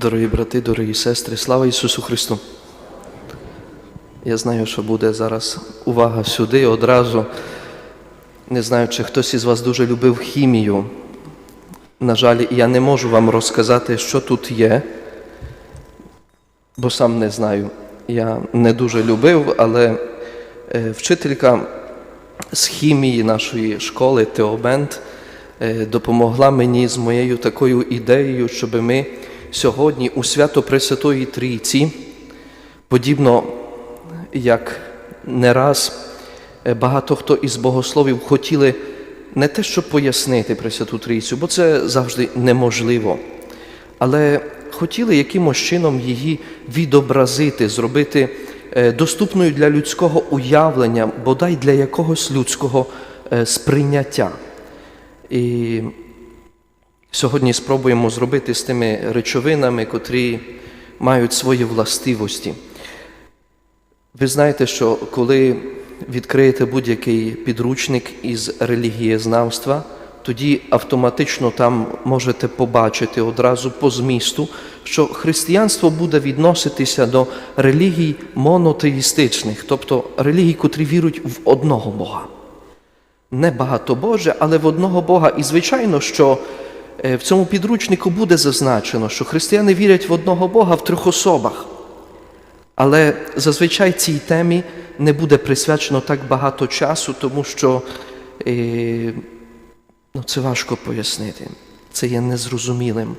Дорогі брати, дорогі сестри, слава Ісусу Христу! Я знаю, що буде зараз увага сюди одразу. Не знаю, чи хтось із вас дуже любив хімію. На жаль, я не можу вам розказати, що тут є, бо сам не знаю. Я не дуже любив, але е, вчителька з хімії нашої школи Теобент е, допомогла мені з моєю такою ідеєю, щоб ми сьогодні у свято Пресвятої Трійці, подібно як не раз е, багато хто із богословів хотіли не те, щоб пояснити Пресвяту Трійцю, бо це завжди неможливо, але хотіли якимось чином її відобразити, зробити е, доступною для людського уявлення, бодай для якогось людського е, сприйняття. І сьогодні спробуємо зробити з тими речовинами, котрі мають свої властивості. Ви знаєте, що коли відкриєте будь-який підручник із релігієзнавства, тоді автоматично там можете побачити одразу по змісту, що християнство буде відноситися до релігій монотеїстичних, тобто релігій, котрі вірують в одного Бога. Не багато Боже, але в одного Бога. І звичайно, що в цьому підручнику буде зазначено, що християни вірять в одного Бога в трьох особах. Але зазвичай цій темі не буде присвячено так багато часу, тому що е, ну, це важко пояснити. Це є незрозумілим.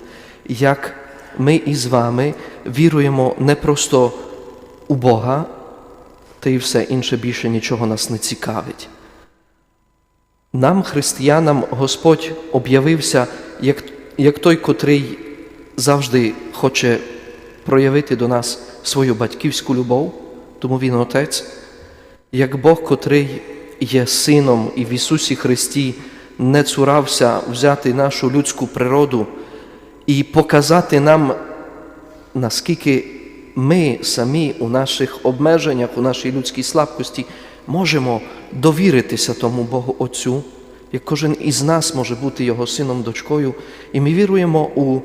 Як ми із вами віруємо не просто у Бога, та й все інше більше нічого нас не цікавить. Нам, християнам, Господь об'явився як, як той, котрий завжди хоче проявити до нас свою батьківську любов, тому Він Отець, як Бог, котрий є сином і в Ісусі Христі не цурався взяти нашу людську природу і показати нам, наскільки ми самі у наших обмеженнях, у нашій людській слабкості можемо довіритися тому Богу Отцю, як кожен із нас може бути Його сином, дочкою, і ми віруємо у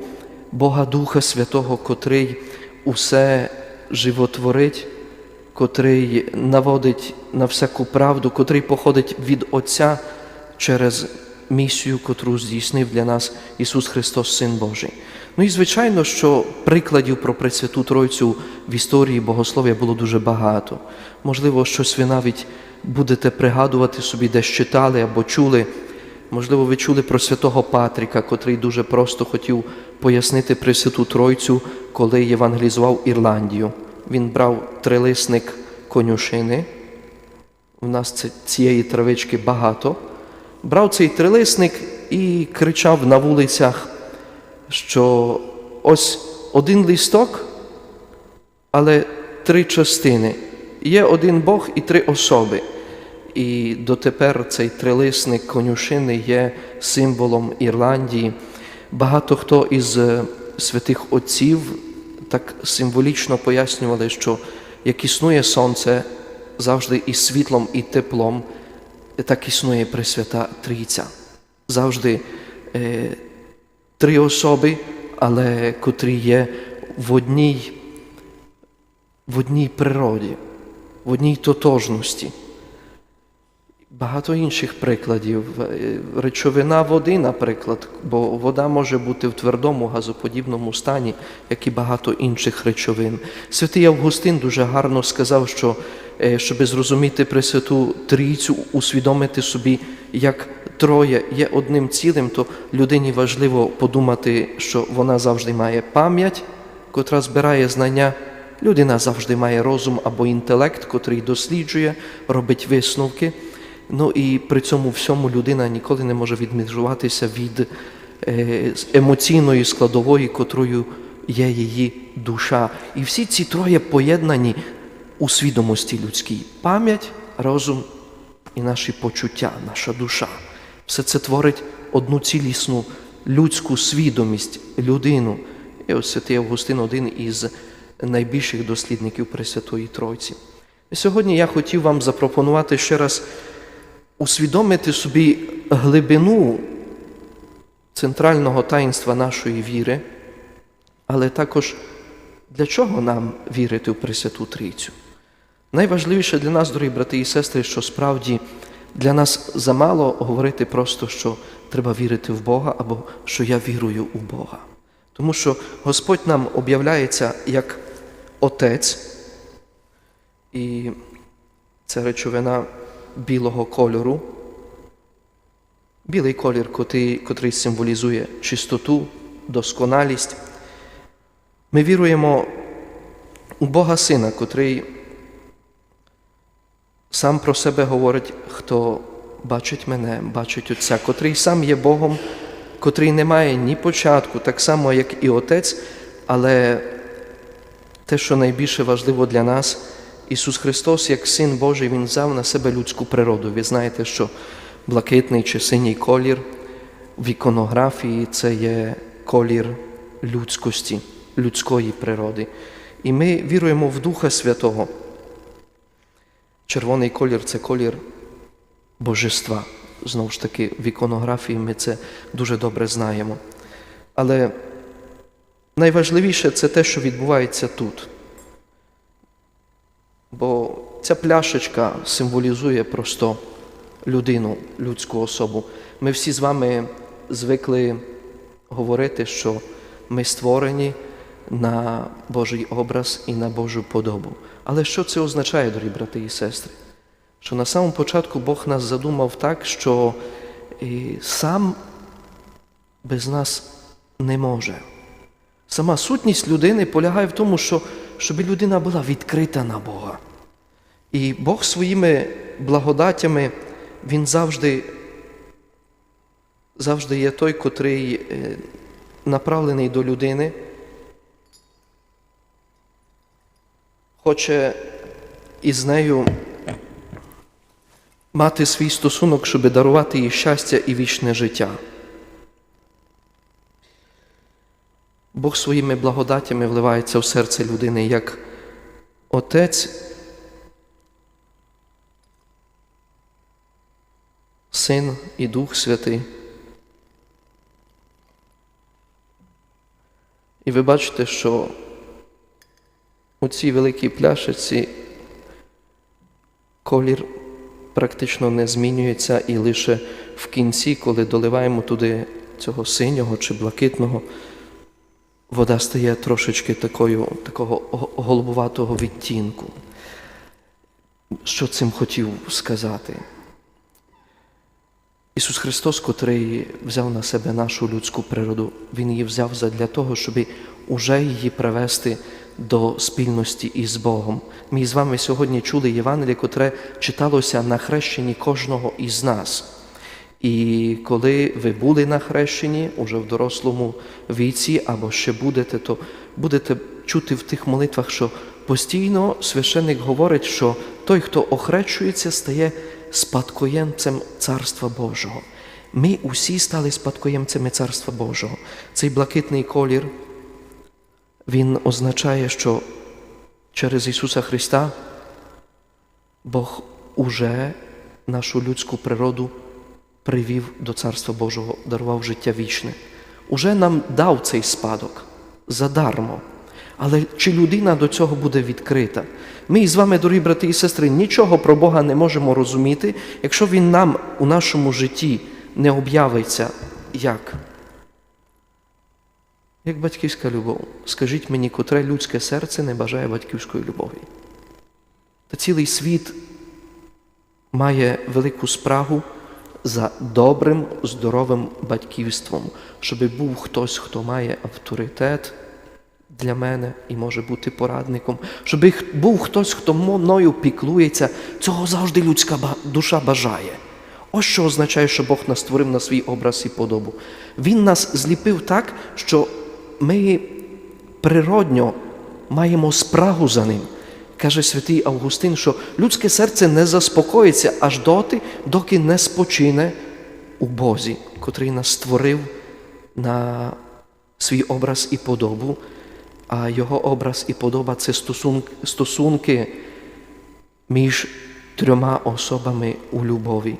Бога Духа Святого, котрий усе животворить, котрий наводить на всяку правду, котрий походить від Отця через місію, котру здійснив для нас Ісус Христос, Син Божий. Ну і звичайно, що прикладів про Пресвяту Тройцю в історії богослов'я було дуже багато. Можливо, щось ви навіть будете пригадувати собі, десь читали або чули. Можливо, ви чули про святого Патріка, котрий дуже просто хотів пояснити Пресвяту Тройцю, коли євангелізував Ірландію. Він брав трилисник конюшини. У нас цієї травички багато. Брав цей трилисник і кричав на вулицях, що ось один листок, але три частини. Є один Бог і три особи. І дотепер цей трилисник конюшини є символом Ірландії. Багато хто із е, святих отців так символічно пояснювали, що як існує сонце завжди із світлом і теплом, так існує Пресвята Трійця. Завжди е, три особи, але котрі є в одній, в одній природі, в одній тотожності. Багато інших прикладів. Е, Речовина води, наприклад, бо вода може бути в твердому газоподібному стані, як і багато інших речовин. Святий Августин дуже гарно сказав, що е, щоб зрозуміти Пресвяту Трійцю, усвідомити собі, як троє є одним цілим, то людині важливо подумати, що вона завжди має пам'ять, котра збирає знання. Людина завжди має розум або інтелект, котрий досліджує, робить висновки. Ну і при цьому всьому людина ніколи не може відмежуватися від е, емоційної складової, котрою є її душа. І всі ці троє поєднані у свідомості людській: пам'ять, розум і наші почуття, наша душа. Все це творить одну цілісну людську свідомість, людину. І ось святий Августин один із найбільших дослідників Пресвятої Тройці. Сьогодні я хотів вам запропонувати ще раз усвідомити собі глибину центрального таїнства нашої віри, Але також для чого нам вірити в Пресвяту Трійцю? Найважливіше для нас, дорогі брати і сестри, що справді для нас замало говорити просто, що треба вірити в Бога або що я вірую у Бога. Тому що Господь нам об'являється як Отець, і це речовина білого кольору, білий колір, котрий, котрий символізує чистоту, досконалість. Ми віруємо у Бога Сина, котрий сам про себе говорить, хто бачить мене, бачить Отця, котрий сам є Богом, котрий не має ні початку, так само, як і Отець, але те, що найбільше важливо для нас, Ісус Христос, як Син Божий, Він взяв на себе людську природу. Ви знаєте, що блакитний чи синій колір в іконографії це є колір людськості, людської природи. І ми віруємо в Духа Святого. Червоний колір це колір божества. Знову ж таки, в іконографії ми це дуже добре знаємо. Але найважливіше це те, що відбувається тут. Бо ця пляшечка символізує просто людину, людську особу. Ми всі з вами звикли говорити, що ми створені на Божий образ і на Божу подобу. Але що це означає, дорогі брати і сестри? Що на самому початку Бог нас задумав так, що сам без нас не може. Сама сутність людини полягає в тому, що, щоб людина була відкрита на Бога. І Бог своїми благодатями, Він завжди, завжди є той, котрий е, направлений до людини, хоче із нею мати свій стосунок, щоб дарувати їй щастя і вічне життя. Бог своїми благодатями вливається в серце людини як Отець, Син і Дух Святий. І ви бачите, що у цій великій пляшиці колір практично не змінюється, і лише в кінці, коли доливаємо туди цього синього чи блакитного, вода стає трошечки такою, такого голубуватого відтінку. Що цим хотів сказати? Ісус Христос, котрий взяв на себе нашу людську природу, Він її взяв для того, щоб уже її привести до спільності із Богом. Ми з вами сьогодні чули Євангеліє, котре читалося на хрещенні кожного із нас. І коли ви були на хрещенні уже в дорослому віці, або ще будете, то будете чути в тих молитвах, що постійно священник говорить, що той, хто охрещується, стає спадкоємцем Царства Божого. Ми усі стали спадкоємцями Царства Божого. Цей блакитний колір, він означає, що через Ісуса Христа Бог уже нашу людську природу привів до Царства Божого, дарував життя вічне. Уже нам дав цей спадок задармо. Але чи людина до цього буде відкрита? Ми з вами, дорогі брати і сестри, нічого про Бога не можемо розуміти, якщо Він нам у нашому житті не об'явиться як? Як батьківська любов. Скажіть мені, котре людське серце не бажає батьківської любові. Та цілий світ має велику спрагу за добрим, здоровим батьківством, щоб був хтось, хто має авторитет для мене і може бути порадником, щоб був хтось, хто мною піклується, цього завжди людська душа бажає. Ось що означає, що Бог нас створив на свій образ і подобу. Він нас зліпив так, що ми природньо маємо спрагу за ним. Каже святий Августин, що людське серце не заспокоїться аж доти, доки не спочине у Бозі, котрий нас створив на свій образ і подобу, а його образ і подоба це стосунки, між трьома особами у любові.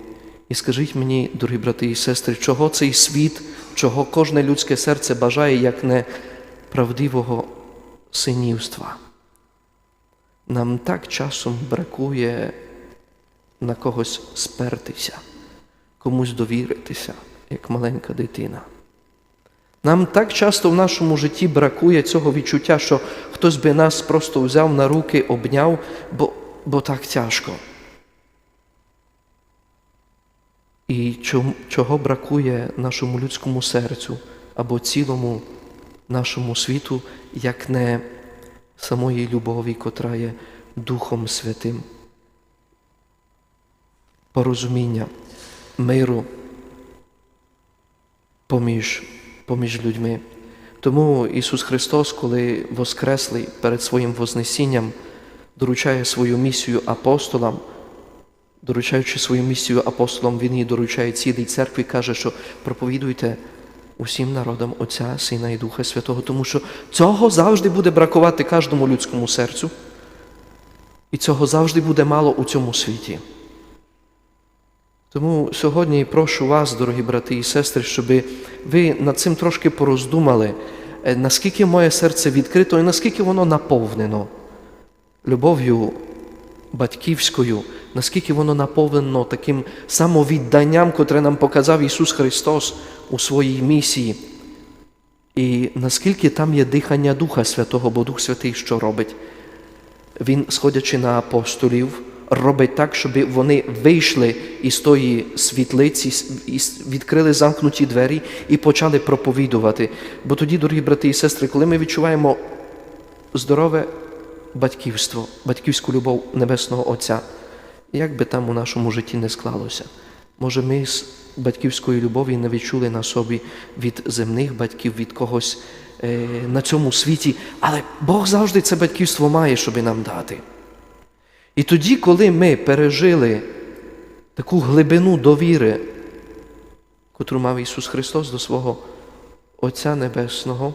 І скажіть мені, дорогі брати і сестри, чого цей світ, чого кожне людське серце бажає, як не правдивого синівства. Нам так часом бракує на когось спертися, комусь довіритися, як маленька дитина. Нам так часто в нашому житті бракує цього відчуття, що хтось би нас просто взяв на руки, обняв, бо, бо так тяжко. І чого бракує нашому людському серцю або цілому нашому світу, як не самої любові, котра є Духом Святим, порозуміння, миру поміж, поміж людьми. Тому Ісус Христос, коли воскреслий перед своїм Вознесінням, доручає свою місію апостолам, доручаючи свою місію апостолам, Він її доручає цілій церкві, каже, що проповідуйте усім народам Отця, Сина і Духа Святого, тому що цього завжди буде бракувати кожному людському серцю, і цього завжди буде мало у цьому світі. Тому сьогодні прошу вас, дорогі брати і сестри, щоб ви над цим трошки пороздумали, е, наскільки моє серце відкрито і наскільки воно наповнено любов'ю батьківською, наскільки воно наповнено таким самовідданням, котре нам показав Ісус Христос у своїй місії. І наскільки там є дихання Духа Святого, бо Дух Святий що робить? Він, сходячи на апостолів, робить так, щоб вони вийшли із тої світлиці, відкрили замкнуті двері і почали проповідувати. Бо тоді, дорогі брати і сестри, коли ми відчуваємо здорове батьківство, батьківську любов Небесного Отця, як би там у нашому житті не склалося, може ми з батьківської любові не відчули на собі від земних батьків, від когось е, на цьому світі, але Бог завжди це батьківство має, щоб нам дати. І тоді, коли ми пережили таку глибину довіри, котру мав Ісус Христос до свого Отця Небесного,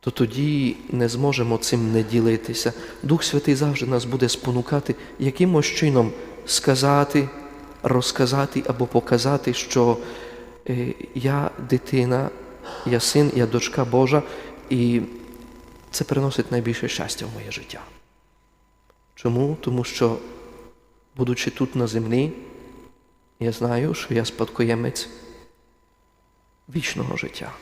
то тоді не зможемо цим не ділитися. Дух Святий завжди нас буде спонукати, якимось чином сказати, розказати або показати, що е, я дитина, я син, я дочка Божа, і це приносить найбільше щастя в моє життя. Чому? Тому що, будучи тут на землі, я знаю, що я спадкоємець вічного життя.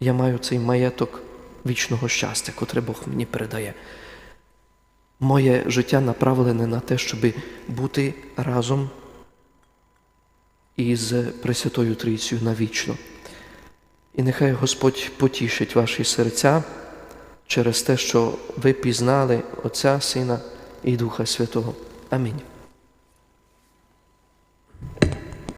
Я маю цей маєток вічного щастя, котре Бог мені передає. Моє життя направлене на те, щоб бути разом із Пресвятою Трійцею навічно. І нехай Господь потішить ваші серця через те, що ви пізнали Отця, Сина і Духа Святого. Амінь.